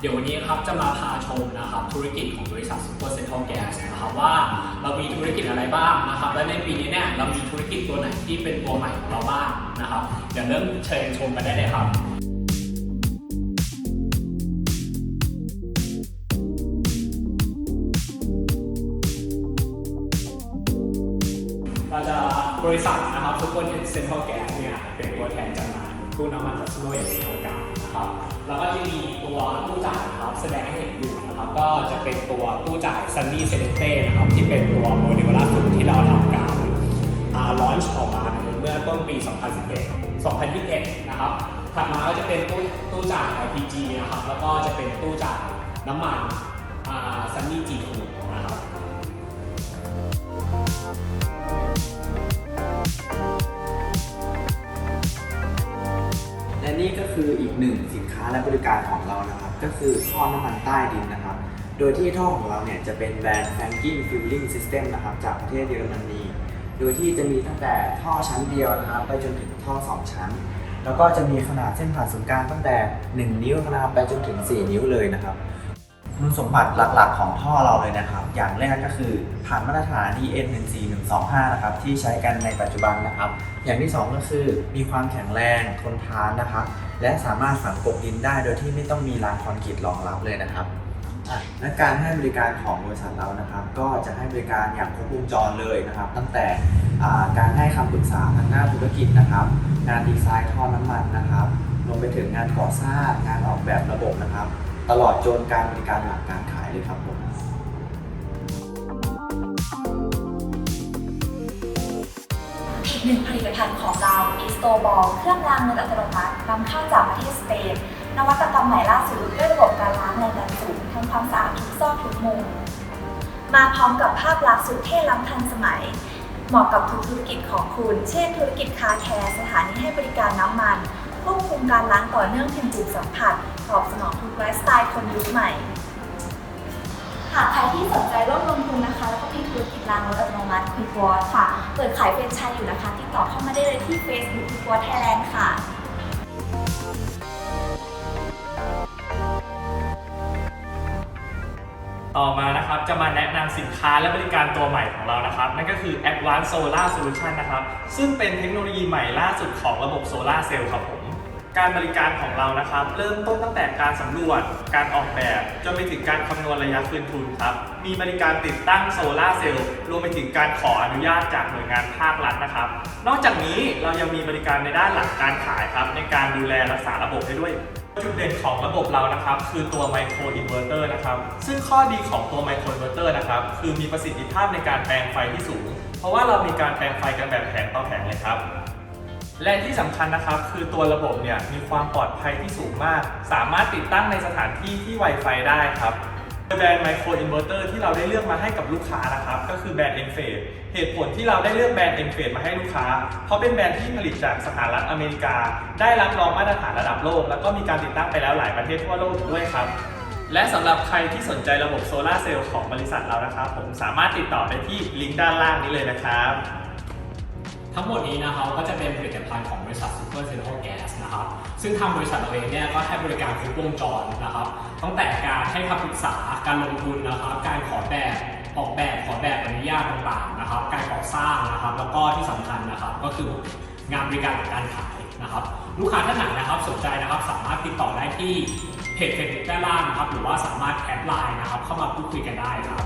เดี๋ยววันนี้ครับจะมาพาชมนะครับธุรกิจของบริษัท Super Central Gas นะครับว่าเรามีธุรกิจอะไรบ้างนะครับและในปีนี้เนี่ยเรามีธุรกิจตัวไหนที่เป็นตัวใหม่ของเราบ้างนะครับเดี๋ยวเริ่มเชิญชมกันได้เลยครับเราจะบริษัทนะครับทุกคนเซ็นทรัลแก๊สเนี่ยเป็นตัวแทนจำหน่ายตู้น้ำมันจากซิโนเอสทางการ ครับแล้วก็จะมีตัวตู้จ่ายครับแสดงให้เห็นอยู่นะครับก็จะเป็นตัวตู้จ่าย Sunny s e l e c t นะครับที่เป็นตัวโมเดลล่าสุดที่เราทำการลอนช์ออกมาเมื่อต้นปี 2011 2021 นะครับถัดมาก็จะเป็นตู้ตู้จ่าย LPG นะครับแล้วก็จะเป็นตู้จ่ายน้ำมันอ่า Sunny G2 นะครับ นี่ก็คืออีกหนึ่งสินค้าและบริการของเรานะครับ ก็คือท่อน้ำมันใต้ดินนะครับ โดยที่ท่อของเราเนี่ยจะเป็นแบรนด์ Franking Fueling System นะครับ จากประเทศเยอรมนี โดยที่จะมีตั้งแต่ท่อชั้นเดียวนะครับ ไปจนถึงท่อ 2 ชั้น แล้วก็จะมีขนาดเส้นผ่านศูนย์กลางตั้งแต่ 1 นิ้วนะครับไปจนถึง 4 นิ้วเลยนะครับ คุณสมบัติหลักๆ ของท่อเราเลยนะครับ อย่างแรกก็คือผ่านมาตรฐาน EN 14125นะครับที่ใช้กันในปัจจุบันนะครับ อย่างที่สองก็คือมีความแข็งแรงทนทานนะครับ และสามารถฝังกบดินได้โดยที่ไม่ต้องมีรางคอนกรีตรองรับเลยนะครับและการให้บริการของบริษัทเรานะครับ ก็จะให้บริการอย่างครบวงจรเลยนะครับ ตั้งแต่การให้คำปรึกษาทางหน้านธุรกิจนะครับ งานดีไซน์ท่อน้ำมันนะครับรวมไปถึงงานก่อสร้างงานออกแบบระบบนะครับ ตลอดจนการบริการหลังการขายเลยครับผมอีกหนึ่งผลิตภัณฑ์ของเรา e s t o b a l เครื่องล้างมืออัตโนมัตินำเข้าจากประเทศสเปนนวัตกรรมใหม่ล่าสุดด้วยระบบการล้างแรงดันสูงทำความสะอาดทุกซอกทุกมุมมาพร้อมกับภาพลักษณ์สุดเท่ล้ำทันสมัย เหมาะกับทุกธุรกิจของคุณ เช่น ธุรกิจคาร์แคร์สถานีให้บริการน้ำมัน ควบคุมการล้างต่อเนื่องถึงจุดสัมผัสตอบสนองทุกไลฟ์สไตล์คนยุคใหม่ หากใครที่สนใจร่วมลงทุนนะคะ แล้วก็มีธุรกิจล้างรถอัตโนมัติคุณวอร์ค่ะ เปิดขายเฟรนไชส์อยู่นะคะ ติดต่อเข้ามาได้เลยที่ Facebook คุณวอร์ไทยแลนด์ค่ะต่อมานะครับจะมาแนะนำสินค้าและบริการตัวใหม่ของเรานะครับ นั่นก็คือ Advanced Solar Solution นะครับ ซึ่งเป็นเทคโนโลยีใหม่ล่าสุดของระบบโซลาร์เซลล์ครับผม การบริการของเรานะครับ เริ่มต้นตั้งแต่การสำรวจ การออกแบบจนไปถึงการคำนวณระยะคืนทุนครับ มีบริการติดตั้งโซลาเซลล์รวมไปถึงการขออนุญาตจากหน่วยงานภาครัฐนะครับ นอกจากนี้เรายังมีบริการในด้านหลังการขายครับ ในการดูแลรักษาระบบให้ด้วยจุดเด่นของระบบเรานะครับ คือตัวไมโครอินเวอร์เตอร์นะครับ ซึ่งข้อดีของตัวไมโครอินเวอร์เตอร์นะครับ คือมีประสิทธิภาพในการแปลงไฟที่สูง เพราะว่าเรามีการแปลงไฟกันแบบแผงต่อแผงเลยครับ และที่สำคัญนะครับคือตัวระบบเนี่ยมีความปลอดภัยที่สูงมาก สามารถติดตั้งในสถานที่ที่ Wi-Fi ได้ครับแบรนด์ไมโครอินเวอร์เตอร์ที่เราได้เลือกมาให้กับลูกค้านะครับ ก็คือแบรนด์ e n f a d e เหตุผลที่เราได้เลือกแบรนด์ e n f a d e มาให้ลูกค้า เพราะเป็นแบรนด์ที่ผลิตจากสหรัฐอเมริกา ได้รับรองมาตรฐานระดับโลก แล้วก็มีการติดตั้งไปแล้วหลายประเทศทั่วโลกอีกด้วยครับ และสำหรับใครที่สนใจระบบโซลาเซลล์ของบริษัทเรานะครับ ผมสามารถติดต่อได้ที่ลิงก์ด้านล่างนี้เลยนะครับ ทั้งหมดนี้นะครับก็จะเป็นผลิตภัณฑ์ของบริษัท Super Central Gas นะครับซึ่งทางบริษัทเราเองเนี่ยก็ให้บริการครบวงจรนะครับตั้งแต่การให้คำปรึกษาการลงทุนนะครับ การขอแบบออกแบบขอแบบอนุญาตต่างๆนะครับ การก่อสร้างนะครับ แล้วก็ที่สำคัญนะครับก็คืองานบริการการขายนะครับ ลูกค้าท่านไหนนะครับสนใจนะครับสามารถติดต่อได้ที่เพจเฟซบุ๊กด้านล่างนะครับ หรือว่าสามารถแอดไลน์นะครับ เข้ามาพูดคุยกันได้ครับ